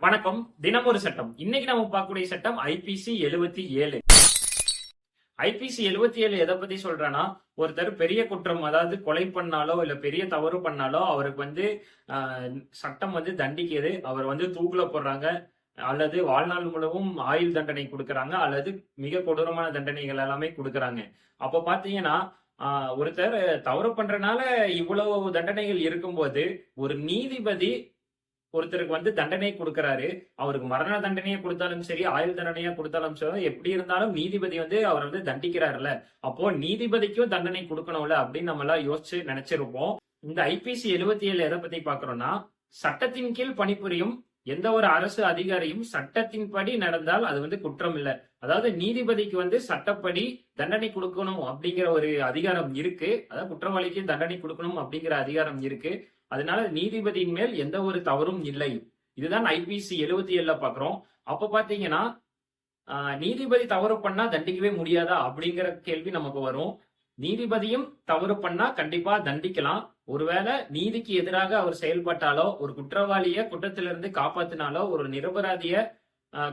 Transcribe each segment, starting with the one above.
வணக்கம். தினமொரு சட்டம். இன்னைக்கு நம்ம பார்க்கக்கூடிய சட்டம் ஐபிசி எழுபத்தி ஏழு. ஐபிசி எழுபத்தி ஏழு எதை பத்தி சொல்றேன்னா ஒருத்தர் பெரிய குற்றம் அதாவது கொலை பண்ணாலோ இல்ல பெரிய தவறு பண்ணாலோ அவருக்கு வந்து ஆஹ், சட்டம் வந்து தண்டிக்குது அவர் வந்து தூக்குல போடுறாங்க. அல்லது வாழ்நாள் முழுவதும் ஆயுள் தண்டனை கொடுக்கறாங்க. அல்லது மிக கொடூரமான தண்டனைகள் எல்லாமே கொடுக்கறாங்க. அப்போ பாத்தீங்கன்னா ஆஹ், ஒருத்தர் தவறு பண்றனால இவ்வளவு தண்டனைகள் இருக்கும்போது ஒரு நீதிபதி ஒருத்தருக்கு வந்து தண்டனை கொடுக்கறாரு. அவருக்கு மரண தண்டனையை கொடுத்தாலும் சரி ஆயுள் தண்டனையா கொடுத்தாலும் சரி எப்படி இருந்தாலும் நீதிபதி வந்து அவர் வந்து தண்டிக்கிறாருல்ல. அப்போ நீதிபதிக்கும் தண்டனை கொடுக்கணும்ல அப்படின்னு நம்ம எல்லாம் யோசிச்சு நினைச்சிருப்போம். இந்த ஐபிசி எழுபத்தி ஏழு எதை பத்தி பாக்குறோம்னா சட்டத்தின் கீழ் பணிபுரியும் எந்த ஒரு அரசு அதிகாரியும் சட்டத்தின்படி நடந்தால் அது வந்து குற்றம் இல்லை. அதாவது நீதிபதிக்கு வந்து சட்டப்படி தண்டனை கொடுக்கணும் அப்படிங்கிற ஒரு அதிகாரம் இருக்கு. அதாவது குற்றவாளிக்கு தண்டனை கொடுக்கணும் அப்படிங்கிற அதிகாரம் இருக்கு. அதனால நீதிபதியின் மேல் எந்த ஒரு தவறும் இல்லை. இதுதான் ஐபிசி எழுபத்தி ஏழுல பாக்குறோம். அப்ப பாத்தீங்கன்னா நீதிபதி தவறு பண்ணா தண்டிக்கவே முடியாதா? அப்படிங்கிற கேள்வி நமக்கு வரும். நீதிபதியும் தவறு பண்ணா கண்டிப்பா தண்டிக்கலாம். ஒருவேளை நீதிக்கு எதிராக அவர் செயல்பட்டாலோ ஒரு குற்றவாளிய குற்றத்திலிருந்து காப்பாத்தினாலோ ஒரு நிரபராதிய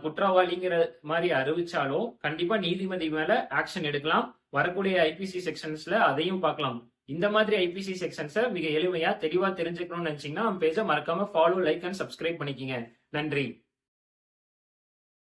குற்றவாளிங்கிற மாதிரி அறிவிச்சாலும் கண்டிப்பா நீதிபதி மேல ஆக்ஷன் எடுக்கலாம். வரக்கூடிய ஐபிசி செக்ஷன்ஸ்ல அதையும் பார்க்கலாம். இந்த மாதிரி ஐபிசி செக்ஷன்ஸை மிக எளிமையா தெளிவா தெரிஞ்சுக்கணும்னு நினைச்சீங்கன்னா நம்ம பேஜை மறக்காம ஃபாலோ லைக் அண்ட் சப்ஸ்கிரைப் பண்ணிக்கிங்க. நன்றி.